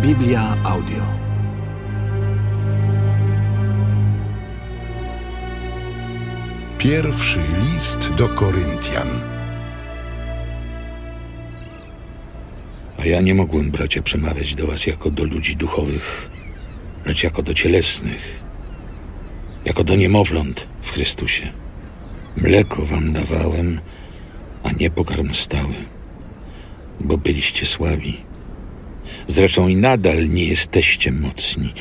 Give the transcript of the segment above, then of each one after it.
Biblia Audio. Pierwszy list do Koryntian. A ja nie mogłem, bracia, przemawiać do was jako do ludzi duchowych, lecz jako do cielesnych, jako do niemowląt w Chrystusie. Mleko wam dawałem, a nie pokarm stały, bo byliście słabi. Zresztą i nadal nie jesteście mocni.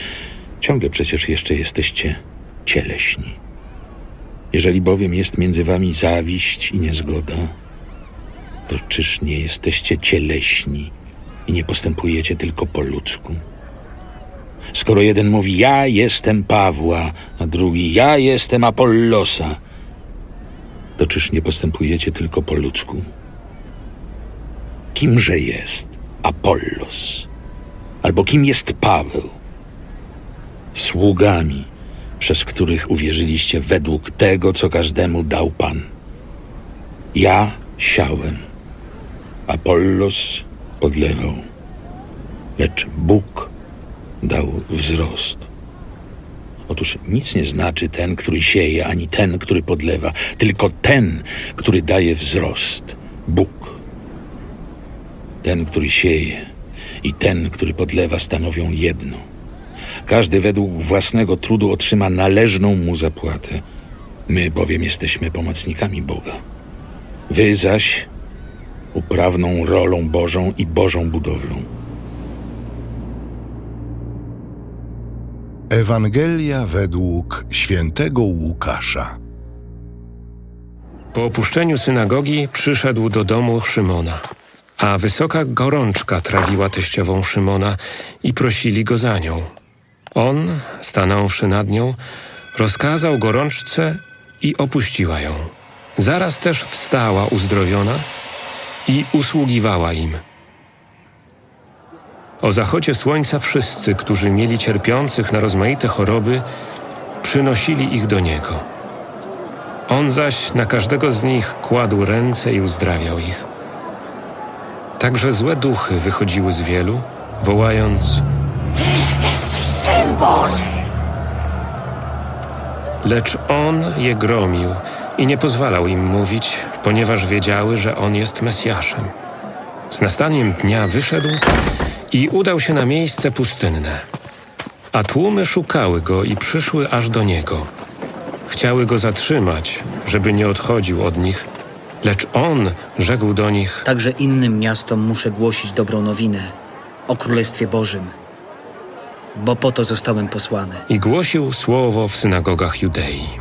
Ciągle przecież jeszcze jesteście cieleśni. Jeżeli bowiem jest między wami zawiść i niezgoda, to czyż nie jesteście cieleśni i nie postępujecie tylko po ludzku? Skoro jeden mówi, ja jestem Pawła, a drugi, ja jestem Apollosa, to czyż nie postępujecie tylko po ludzku? Kimże jest Apollos? Albo kim jest Paweł? Sługami, przez których uwierzyliście według tego, co każdemu dał Pan. Ja siałem, Apollos podlewał, lecz Bóg dał wzrost. Otóż nic nie znaczy ten, który sieje, ani ten, który podlewa, tylko ten, który daje wzrost Bóg. Ten, który sieje i ten, który podlewa, stanowią jedno. Każdy według własnego trudu otrzyma należną mu zapłatę. My bowiem jesteśmy pomocnikami Boga. Wy zaś uprawną rolą Bożą i Bożą budowlą. Ewangelia według świętego Łukasza. Po opuszczeniu synagogi przyszedł do domu Szymona, a wysoka gorączka trawiła teściową Szymona i prosili go za nią. On, stanąwszy nad nią, rozkazał gorączce i opuściła ją. Zaraz też wstała uzdrowiona i usługiwała im. O zachodzie słońca wszyscy, którzy mieli cierpiących na rozmaite choroby, przynosili ich do niego. On zaś na każdego z nich kładł ręce i uzdrawiał ich. Także złe duchy wychodziły z wielu, wołając: Jesteś Syn Boży! Lecz on je gromił i nie pozwalał im mówić, ponieważ wiedziały, że on jest Mesjaszem. Z nastaniem dnia wyszedł i udał się na miejsce pustynne. A tłumy szukały go i przyszły aż do niego. Chciały go zatrzymać, żeby nie odchodził od nich, lecz on rzekł do nich: Także innym miastom muszę głosić dobrą nowinę o Królestwie Bożym, bo po to zostałem posłany. i głosił słowo w synagogach Judei.